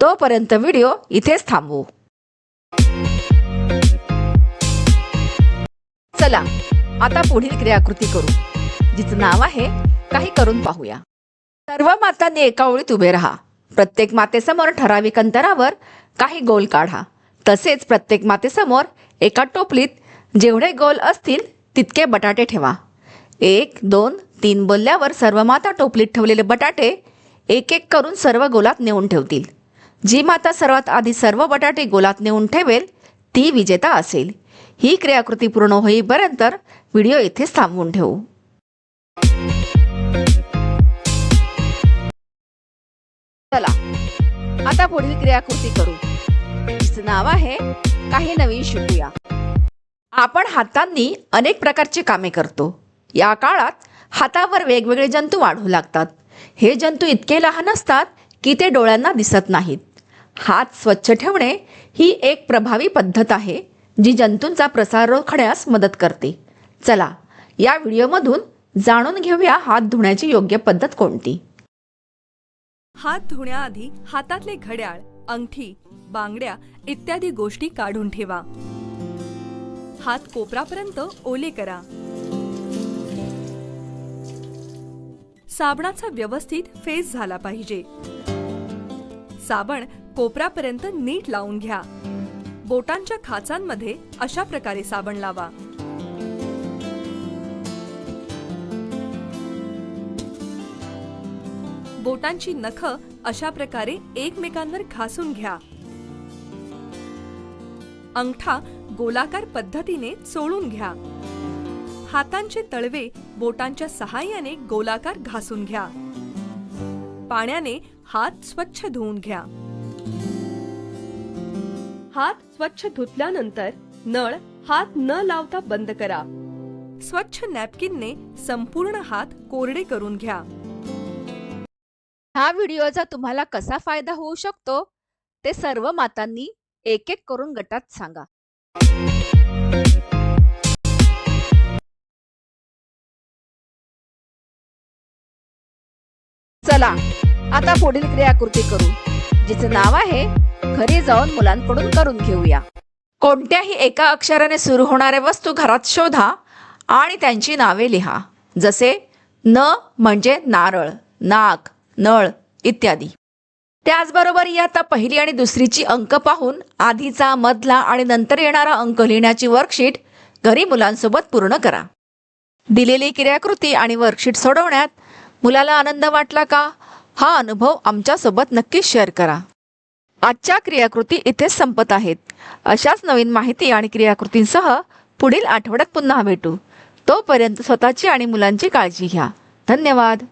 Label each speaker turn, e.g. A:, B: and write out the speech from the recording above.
A: तोपर्यंत व्हिडिओ इथेच थांबवू. चला आता पुढील क्रियाकृती करू जिचं नाव आहे काही करून पाहूया. सर्व मातांनी एका ओळीत उभे राहा. प्रत्येक मातेसमोर ठराविक अंतरावर काही गोल काढा. तसेच प्रत्येक मातेसमोर एका टोपलीत जेवढे गोल असतील तितके बटाटे ठेवा. एक दोन तीन बोलल्यावर सर्व माता टोपलीत ठेवलेले बटाटे एक एक करून सर्व गोलात नेऊन ठेवतील. जी माता सर्वात आधी सर्व बटाटे गोलात नेऊन ठेवेल ती विजेता असेल. ही क्रियाकृती पूर्ण होईपर्यंत व्हिडिओ इथेच थांबवून ठेवू. चला आता पुढील क्रियाकृती करू. तिचं नाव आहे काही नवीन शिकूया आपण हातांनी अनेक प्रकारची कामे करतो. या काळात हातावर वेगवेगळे जंतू वाढू लागतात. हे जंतू इतके लहान असतात की ते डोळ्यांना दिसत नाहीत. हात स्वच्छ ठेवणे ही एक प्रभावी पद्धत आहे जी जंतूंचा प्रसार रोखण्यास मदत करते. चला या व्हिडिओमधून जाणून घेऊया हात धुण्याची योग्य पद्धत कोणती.
B: हात धुण्याआधी हातातले घड्याळ अंगठी बांगड्या इत्यादी गोष्टी काढून ठेवा. हात कोपरापर्यंत ओले करा. साबणाचा व्यवस्थित फेस झाला पाहिजे. साबण कोपरापर्यंत नीट लावून घ्या. बोटांच्या खाचांमध्ये अशा प्रकारे साबण लावा. बोटांची नख अशा प्रकारे एकमेकांवर घासून घ्या. अंगठा गोलाकार पद्धतीने चोळून घ्या. हातांचे तळवे बोटांच्या सहाय्याने गोलाकार घासून घ्या. पाण्याने हात स्वच्छ धुवून घ्या. हात स्वच्छ धुतल्यानंतर नळ हात न लावता बंद करा. स्वच्छ नॅपकिनने संपूर्ण हात कोरडे करून घ्या.
A: हा व्हिडिओचा तुम्हाला कसा फायदा होऊ शकतो? ते सर्व मातांनी एक एक करून गटात सांगा. चला. आता पुढील क्रियाकृती करू जिचं नाव आहे घरी जाऊन मुलांकडून करून घेऊया. कोणत्याही एका अक्षराने सुरू होणाऱ्या वस्तू घरात शोधा आणि त्यांची नावे लिहा जसे न म्हणजे नारळ नाक नळ इत्यादी. त्याचबरोबर आता पहिली आणि दुसरीची अंक पाहून आधीचा मधला आणि नंतर येणारा अंक लिहिण्याची वर्कशीट घरी मुलांसोबत पूर्ण करा. दिलेली क्रियाकृती आणि वर्कशीट सोडवण्यात मुलाला आनंद वाटला का? हा अनुभव आमच्यासोबत नक्कीच शेअर करा. आजच्या क्रियाकृती इथेच संपत आहेत. अशाच नवीन माहिती आणि क्रियाकृतींसह पुढील आठवड्यात पुन्हा भेटू. तोपर्यंत स्वतःची आणि मुलांची काळजी घ्या. धन्यवाद.